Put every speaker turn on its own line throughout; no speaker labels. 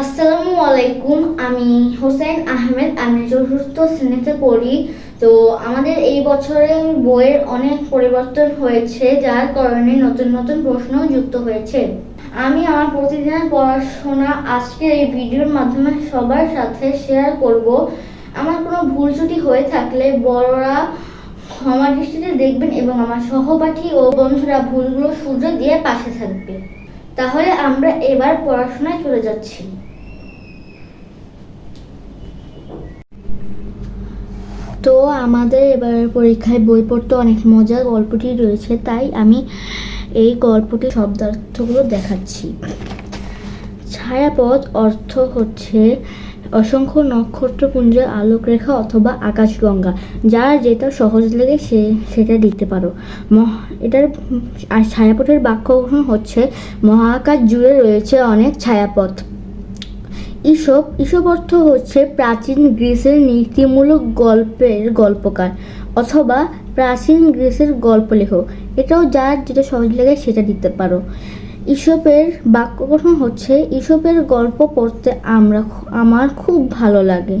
আসসালামু আলাইকুম, আমি হোসেন আহমেদ, আমি চতুর্থ শ্রেণীতে পড়ি। তো আমাদের এই বছরে বইয়ের অনেক পরিবর্তন হয়েছে, যার কারণে নতুন নতুন প্রশ্ন যুক্ত হয়েছে। আমি আমার প্রতিদিনের পড়াশোনা আজকে এই ভিডিওর মাধ্যমে সবার সাথে শেয়ার করব। আমার কোনো ভুল ত্রুটি হয়ে থাকলে বড়রা ক্ষমা দৃষ্টিতে দেখবেন এবং আমার সহপাঠী ও বন্ধুরা ভুলগুলো শুধরে দিয়ে পাশে থাকবে। তাহলে আমরা এবার পড়াশোনায় চলে যাচ্ছি। তো আমাদের এবারের পরীক্ষায় বই পড়তে অনেক মজার গল্পটি রয়েছে, তাই আমি এই গল্পটি শব্দার্থগুলো দেখাচ্ছি। ছায়াপথ অর্থ হচ্ছে অসংখ্য নক্ষত্রপুঞ্জের আলোকরেখা অথবা আকাশগঙ্গা, যার যেটা সহজ লেগে সে, সেটা দিতে পারো। মহ, এটার, আর ছায়াপথের বাক্য হচ্ছে, মহাকাশ জুড়ে রয়েছে অনেক ছায়াপথ। ঈশপ ঈশপ অর্থ হচ্ছে প্রাচীন গ্রিসের নীতিমূলক গল্পের গল্পকার অথবা প্রাচীন গ্রিসের গল্প লেখক এটাও যার যেটা সহজ লাগে সেটা দিতে পারো। ঈশপের বাক্য গঠন হচ্ছে ঈশপের গল্প পড়তে আমরা আমার খুব ভালো লাগে।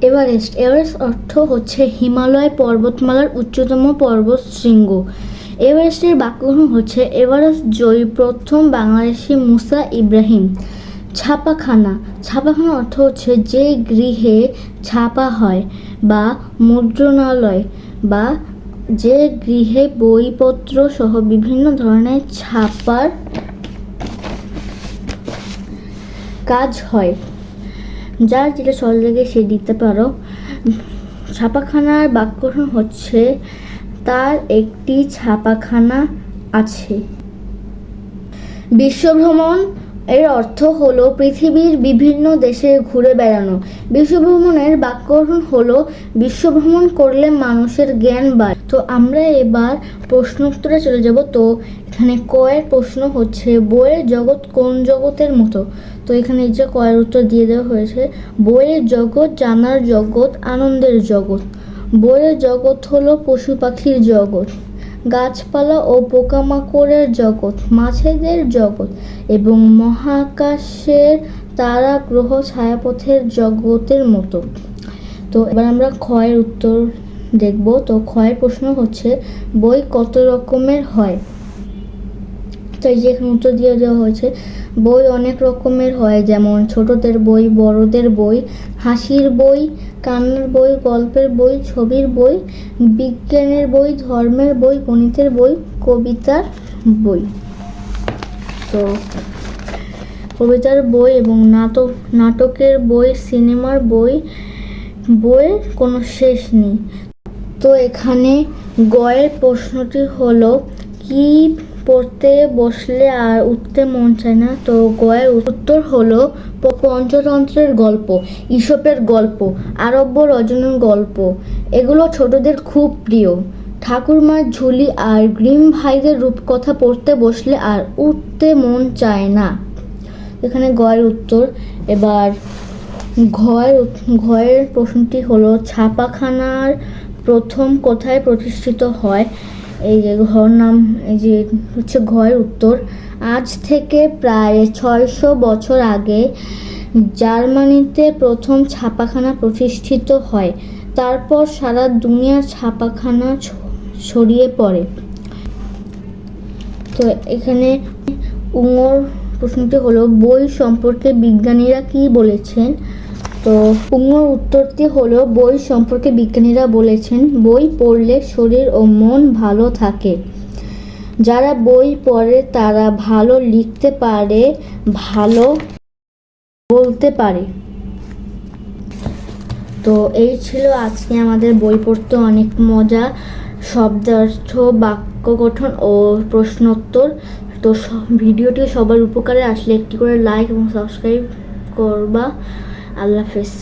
এভারেস্ট এভারেস্ট অর্থ হচ্ছে হিমালয় পর্বতমালার উচ্চতম পর্বত শৃঙ্গ এভারেস্টের বাক্যগঠন হচ্ছে এভারেস্ট জয়ী প্রথম বাংলাদেশি মুসা ইব্রাহিম। ছাপাখানা। ছাপাখানা অর্থ হচ্ছে যে গৃহে ছাপা হয় বা মুদ্রণালয় বা যে গৃহে বইপত্র সহ বিভিন্ন ধরনের ছাপার কাজ হয়। যার যেটা সহজ লাগে সে দিতে পারো। ছাপাখানার বাক্যগঠন হচ্ছে তার একটি ছাপাখানা আছে। বিশ্বভ্রমণ এর অর্থ হলো পৃথিবীর বিভিন্ন দেশে ঘুরে বেড়ানো। বিশ্বভ্রমণের বাক্যগঠন হলো, বিশ্বভ্রমণ করলে মানুষের জ্ঞান বাড়ে। তো আমরা এবার প্রশ্ন উত্তরে চলে যাব। তো এখানে কয়ের প্রশ্ন হচ্ছে, বইয়ের জগৎ কোন জগতের মতো? তো এখানে যে কয়ের উত্তর দিয়ে দেওয়া হয়েছে, বইয়ের জগৎ জানার জগৎ, আনন্দের জগৎ। বইয়ের জগৎ হলো পশু পাখির জগৎ, গাছপালা ও পোকামাকড়ের জগৎ, মাছেদের জগৎ এবং মহাকাশের তারা গ্রহ ছায়াপথের জগতের মতো। তো এবার আমরা ক্ষয়ের উত্তর দেখব। তো ক্ষয়ের প্রশ্ন হচ্ছে, বই কত রকমের হয়? তো এই যে এখানে উত্তর দিয়ে দেওয়া হয়েছে, বই অনেক রকমের হয়। যেমন ছোটদের বই, বড়দের বই, হাসির বই কান্নার বই, গল্পের বই, ছবির বই, বিজ্ঞানের বই, ধর্মের বই, গণিতের বই, কবিতার বই। তো কবিতার বই এবং নাটক, নাটকের বই, সিনেমার বই, বইয়ের কোনো শেষ নেই। তো এখানে গয়ের প্রশ্নটি হলো, কি পড়তে বসলে আর উঠতে মন চায় না। তো গয়ের উত্তর হলো পঞ্চতন্ত্রের গল্প ঈশপের গল্প, আরব্য রজনীর গল্প। এগুলো ছোটদের খুব প্রিয়। ঠাকুরমার ঝুলি আর গ্রিম ভাইদের রূপকথা পড়তে বসলে আর উঠতে মন চায় না। এখানে গয়ের উত্তর। এবার ঘয়ের ঘয়ের প্রশ্নটি হলো, ছাপাখানার প্রথম কোথায় প্রতিষ্ঠিত হয়? এই যে ঘর নাম, এই যে হচ্ছে ঘয়ের উত্তর। আজ থেকে প্রায় ছয়শো বছর আগে জার্মানিতে প্রথম ছাপাখানা প্রতিষ্ঠিত হয়। তারপর সারা দুনিয়ার ছাপাখানা ছড়িয়ে পড়ে। তো এখানে উমর প্রশ্নটি হলো, বই সম্পর্কে বিজ্ঞানীরা কি বলেছেন? তো উঙর উত্তরটি হলো, বই সম্পর্কে বিজ্ঞানীরা বলেছেন, বই পড়লে শরীর ও মন ভালো থাকে। যারা বই পড়ে তারা ভালো লিখতে পারে, ভালো বলতে পারে। তো এই ছিল আজকে আমাদের বই পড়তে অনেক মজা, শব্দার্থ, বাক্য গঠন ও প্রশ্নোত্তর। তো ভিডিওটি সবার উপকারে আসলে একটি করে লাইক এবং সাবস্ক্রাইব করবা। আল্লাহ হাফেজ।